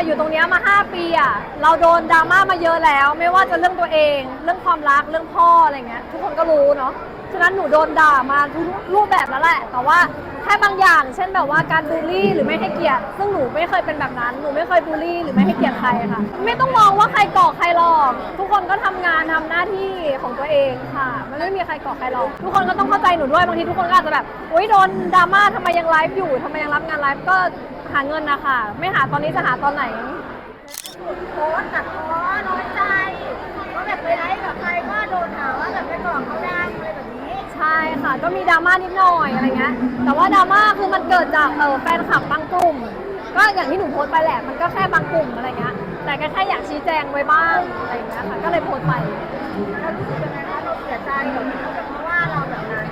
ออยู่ตรงนี้มา 5 ปีอะเราโดนดราม่ามาเยอะแล้ว ไม่ว่าจะเรื่องตัวเอง เรื่องความรักเรื่องพ่ออะไรเงี้ยทุกคนก็รู้เนาะฉะนั้นหนูโดนด่ามาทุกรูปแบบแล้วแหละ แต่ว่าแค่บางอย่าง เช่นแบบว่าการบูลลี่หรือไม่ให้เกียรติ ซึ่งหนูไม่เคยเป็นแบบนั้น หนูไม่เคยบูลลี่หรือไม่ให้เกียรติใครค่ะ ไม่ต้องมองว่าใครก่อใครหรอก ทุกคนก็ทำงานทำหน้าที่ของตัวเองค่ะ มันไม่มีใครก่อใครหรอก ทุกคนก็ต้องเข้าใจหนูด้วย บางทีทุกคนก็อาจจะแบบอุ้ยโดนดราม่าทำไมยังไลฟ์อยู่ทำไมยังรับงานไลฟ์ ก็ หาเงินนะคะ ไม่หาตอนนี้จะหาตอนไหน โพสต์ตัดพ้อน้อยใจว่าแบบไปไลฟ์กับใครก็โดนหาว่าแบบไปก่อเขาดังอะไรแบบนี้ใช่ค่ะ ก็มีดราม่านิดหน่อยอะไรเงี้ย แต่ว่าดราม่าคือมันเกิดจากเออแฟนคลับบางกลุ่ม ก็อย่างที่หนูโพสต์ไปแหละ มันก็แค่บางกลุ่มอะไรเงี้ย แต่ก็แค่อยากชี้แจงไว้บ้างอะไรเงี้ยค่ะ ก็เลยโพสต์ไปเรารู้สึกยังไงคะเราเสียใจกับเพราะว่าเราแบบนั้น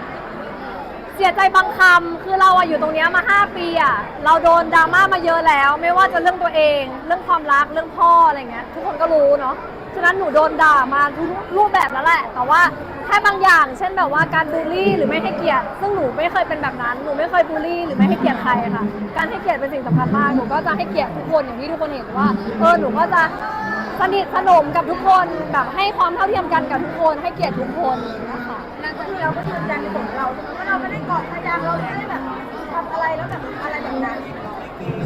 เสียใจบางคำคือเราอะอยู่ตรงเนี้ยมา 5 ปีอะเราโดนดราม่ามาเยอะแล้ว ไม่ว่าจะเรื่องตัวเอง เรื่องความรักเรื่องพ่ออะไรเงี้ยทุกคนก็รู้เนาะฉะนั้นหนูโดนด่ามาทุกรูปแบบแล้วแหละ แต่ว่าแค่บางอย่าง เช่นแบบว่าการบูลลี่หรือไม่ให้เกียรติ ซึ่งหนูไม่เคยเป็นแบบนั้นหนูไม่เคยบูลลี่หรือไม่ให้เกียรติใครค่ะ การให้เกียรติเป็นสิ่งสำคัญมากหนูก็จะให้เกียรติทุกคนอย่างที่ทุกคนเห็นว่าเออหนูก็จะสนิทสนมกับทุกคนแบบให้ความเท่าเทียมกันกับทุกคน ให้เกียรติทุกคนนะคะ หลังจากที่เราก็ยืนยันในส่วนของเราว่าเรา ไม่ได้ก่อใครดังเราไม่ได้แบบทำอะไรแล้วแบบอะไรแบบนั้น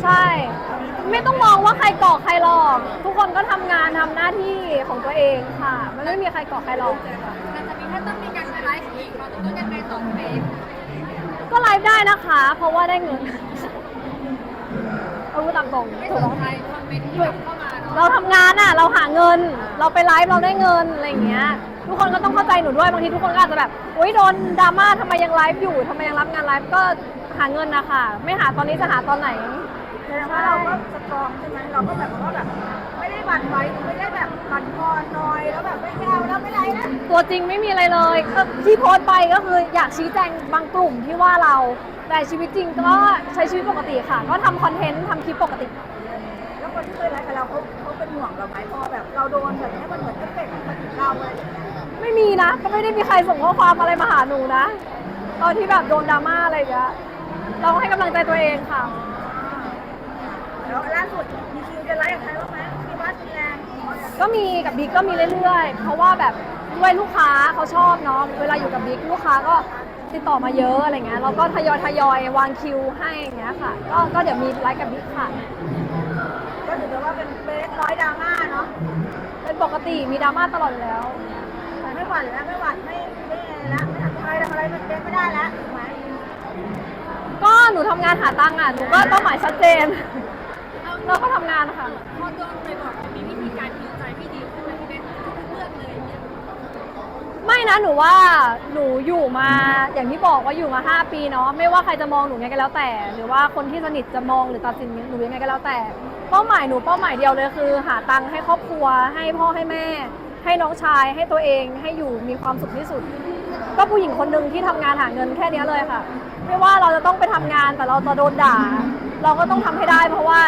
ใช่ ไม่ต้องมองว่าใครก่อใครหรอก ทุกคนก็ทำงานทำหน้าที่ของตัวเองค่ะ มันไม่มีใครก่อใครหรอก หลังจากนี้ถ้าต้องมีการไปไลฟ์อีกเราจะต้องยังไงต่อเฟซก็ไลฟ์ได้นะคะ เพราะว่าได้เงินเอาพูดตามตรงไม่ถูสกนไหมใจคอมเมนต์ที่แบบเข้ามาเนาะเราทำงานอะ เราหาเงิน เราไปไลฟ์เราได้เงินอะไรอย่างเงี้ย ทุกคนก็ต้องเข้าใจหนูด้วยบางทีทุกคนก็อาจจะแบบอุ้ยโดนดราม่าทำไมยังไลฟ์อยู่ทำไมยังรับงานไลฟ์ก็หาเงินนะคะไม่หาตอนนี้จะหาตอนไหน แสดงว่าเราก็สตรองใช่ไหมเราก็แบบว่าแบบไม่ได้หวั่นไหวไม่ได้แบบหวั่นคอนนอยแล้วแบบไม่เอาแล้วไม่ไรนะตัวจริงไม่มีอะไรเลยก็ที่โพสต์ไปก็คืออยากชี้แจงบางกลุ่มที่ว่าเรา แต่ชีวิตจริงก็ใช้ชีวิตปกติค่ะ ก็ทำคอนเทนต์ทำคลิปปกติ แล้วคนที่เคยไลฟ์กับเราเขาเขาเป็นห่วงเราไหมพอแบบเราโดนแบบนี้มันเหมือนเอฟเฟกต์มาถึงเราอะไรอย่างเงี้ย ไม่มีนะ ก็ไม่ได้มีใครส่งข้อความอะไรมาหาหนูนะ ตอนที่แบบโดนดราม่าอะไรอย่างเงี้ยเราก็ให้กำลังใจตัวเองค่ะ แล้วล่าสุดมีคิวจะไลฟ์กับใครบ้างไหมที่บ้านฟินแลนด์ก็มีกับบิ๊กก็มีเรื่อยๆ เพราะว่าแบบด้วยลูกค้าเขาชอบเนาะเวลาอยู่กับบิ๊กลูกค้าก็ติดต่อมาเยอะอะไรเงี้ยเราก็ทยอยทยอยวางคิวให้อย่างเงี้ยค่ะ ก็ก็เดี๋ยวมีไลฟ์กับบิ๊กค่ะ ก็ถือว่าเป็นเบสร้อยดราม่าเนาะเป็นปกติมีดราม่าตลอดอยู่แล้วแต่ ไม่หวั่นแล้วไม่หวั่นไม่ไม่อะไรละไม่ทำอะไรทำอะไรมันเป็นไม่ได้แล้วถูกไหมก็หนูทำงานหาตังค์อะหนูก็เป้าหมายชัดเจน เราก็ทำงานค่ะ พอโดนไปบอกมีวิธีการฮิวใจที่ดีขึ้นไหมพี่เบนทุกเรื่องเลยเนี่ยไม่นะหนูว่าหนูอยู่มาอย่างที่บอกว่าอยู่มา 5 ปีเนาะไม่ว่าใครจะมองหนูไงก็แล้วแต่ หรือว่าคนที่สนิทจะมองหรือตัดสินหนูยังไงก็แล้วแต่ เป้าหมายหนูเป้าหมายเดียวเลยคือ หาตังค์ให้ครอบครัวให้พ่อให้แม่ ให้น้องชายให้ตัวเองให้อยู่มีความสุขที่สุด ก็ผู้หญิงคนหนึ่งที่ทำงานหาเงินแค่เนี้ยเลยค่ะ ไม่ว่าเราจะต้องไปทำงานแต่เราจะโดนด่า เราก็ต้องทำให้ได้ เพราะว่า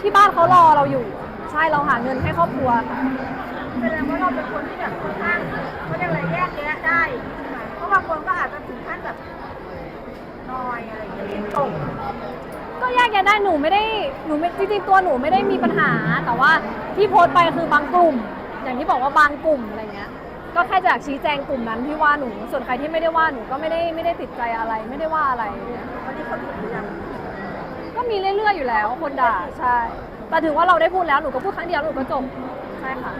ที่บ้านเขารอเราอยู่ ใช่เราหาเงินให้ครอบครัวค่ะแสดงว่าเราเป็นคนที่แบบค่อนข้างเขาเรียกอะไรแยกแยะได้ใช่ไหมเพราะบางคนก็อาจจะถึงขั้นแบบนอยอะไรอย่างเงี้ยตกก็แยกแยะได้หนูไม่ได้หนูไม่จริงๆตัวหนูไม่ได้มีปัญหา แต่ว่าที่โพสต์ไปคือบางกลุ่ม อย่างที่บอกว่าบางกลุ่มอะไรเงี้ย ก็แค่จะอยากชี้แจงกลุ่มนั้นที่ว่าหนู ส่วนใครที่ไม่ได้ว่าหนูก็ไม่ได้ไม่ได้ติดใจอะไร ไม่ได้ว่าอะไรวันนี้เขาถูกหรือยังก็มีเรื่อยๆอยู่แล้วคนด่าใช่ แต่ถือว่าเราได้พูดแล้วหนูก็พูดครั้งเดียวหนูก็จบใช่ค่ะ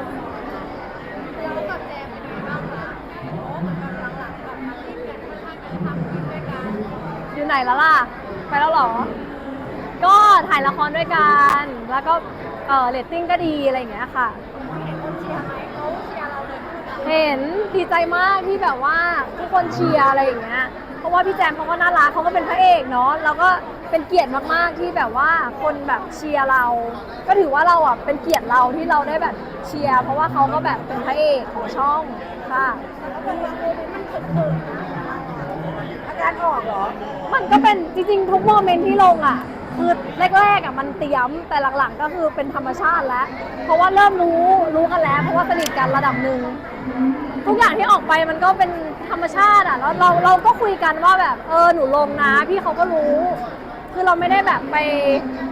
เรากับแจมเป็นยังไงบ้างคะโอ้เหมือนกับหลังๆแบบมาเล่นกันค่อนข้างจะทำคลิปด้วยกันอยู่ไหนแล้วล่ะ ไปแล้วเหรอ ก็ถ่ายละครด้วยกัน แล้วก็เออเรตติ้งก็ดีอะไรอย่างเงี้ยค่ะ เห็นคนเชียร์ไหมเขาเชียร์เราเลยพูดเราเห็นดีใจมากที่แบบว่าทุกคนเชียร์อะไรอย่างเงี้ย เพราะว่าพี่แจมเขาก็น่ารักเขาก็เป็นพระเอกเนาะแล้วก็เป็นเกียรติมากๆที่แบบว่าคนแบบเชียร์เรา ก็ถือว่าเราอะเป็นเกียรติเราที่เราได้แบบเชียร์เพราะว่าเขาก็แบบเป็นพระเอกของช่องค่ะอาการออกเหรอ มันก็เป็นจริงๆทุกโมเมนต์ที่ลงอะ คือแรกๆอะมันเตรียมแต่หลังๆก็คือเป็นธรรมชาติแล้ว เพราะว่าเริ่มรู้รู้กันแล้ว เพราะว่าสนิทกันระดับหนึ่งทุกอย่างที่ออกไปมันก็เป็นธรรมชาติอะแล้วเราเราก็คุยกันว่าแบบเออหนูลงนะพี่เขาก็รู้ คือเราไม่ได้แบบไป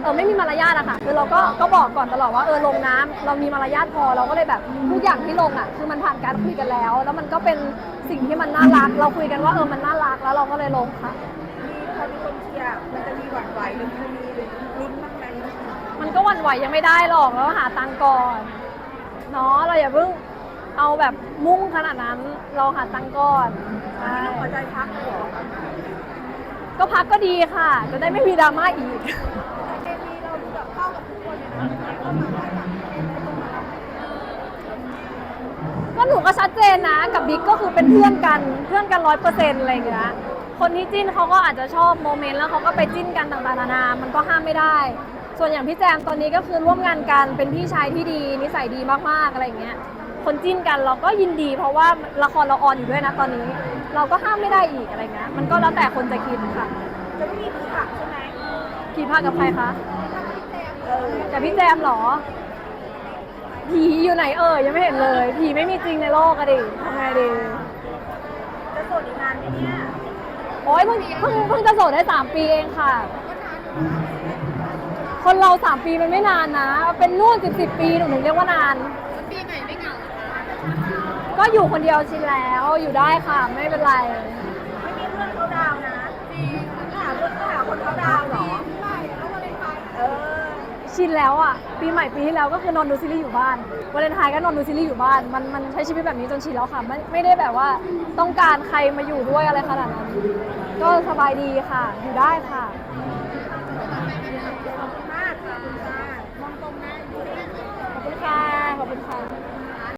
เออไม่มีมารยาทอะค่ะคือเราก็ก็บอกก่อนตลอดว่าเออลงน้ำเรามีมารยาทพอเราก็เลยแบบทุกอย่างที่ลงอะคือมันผ่านการคุยกันแล้ว แล้วมันก็เป็นสิ่งที่มันน่ารัก เราคุยกันว่าเออมันน่ารักแล้วเราก็เลยลงค่ะ มีพอมีคนเชียร์มันจะมีหวั่นไหวหรือมันมีลุ้นบ้างไหมมันก็หวั่นไหวยังไม่ได้หรอกแล้วหาตังค์ก่อนเนาะเราอย่าเพิ่งเอาแบบมุ่งขนาดนั้นเราหาตังค์ก่อนใช่หัวใจพักเหรอก็พักก็ดีค่ะ จะได้ไม่มีดราม่าอีกเคมีเราดูแบบเข้ากับทุกคนเลยนะเข้ามาได้แบบก็หนูก็ชัดเจนนะ กับบิ๊กก็คือเป็นเพื่อนกันเพื่อนกันร้อยเปอร์เซ็นต์อะไรอย่างเงี้ย คนที่จิ้นเขาก็อาจจะชอบโมเมนต์แล้วเขาก็ไปจิ้นกันต่างๆนานา มันก็ห้ามไม่ได้ ส่วนอย่างพี่แจมตอนนี้ก็คือร่วมงานกันเป็นพี่ชายที่ดีนิสัยดีมากๆอะไรอย่างเงี้ย คนจิ้นกันเราก็ยินดีเพราะว่าละครเราออนอยู่ด้วยนะตอนนี้ เราก็ห้ามไม่ได้อีกอะไรเงี้ย มันก็แล้วแต่คนจะคิดค่ะ จะไม่มีผีผักใช่ไหมผีพากับใครคะเออกับพี่แจมเหรอ ผีอยู่ไหนเอ่ยยังไม่เห็นเลย ผีไม่มีจริงในโลกอะดิทำไงดี จะโสดอีกนานไหมเนี่ย โอ้ยเพิ่งเพิ่งเพิ่งจะโสดได้ 3 ปีเองค่ะ คนเรา 3 ปีมันไม่นานนะ เป็นนู่นสิบสิบปีหนูถึงเรียกว่านาน ปีไหนไม่เหงา ก็อยู่คนเดียวชินแล้วอยู่ได้ค่ะไม่เป็นไร ชินแล้วอะปีใหม่ปีที่แล้วก็คือนอนดูซีรีส์อยู่บ้านวาเลนไทน์ก็นอนดูซีรีส์อยู่บ้าน มันมันใช้ชีวิตแบบนี้จนชินแล้วค่ะไม่ไม่ได้แบบว่าต้องการใครมาอยู่ด้วยอะไรขนาดนั้นก็สบายดีค่ะ อยู่ได้ค่ะขอบคุณมากค่ะคุณค่ะมองตรงนะขอบคุณค่ะขอบคุณค่ะ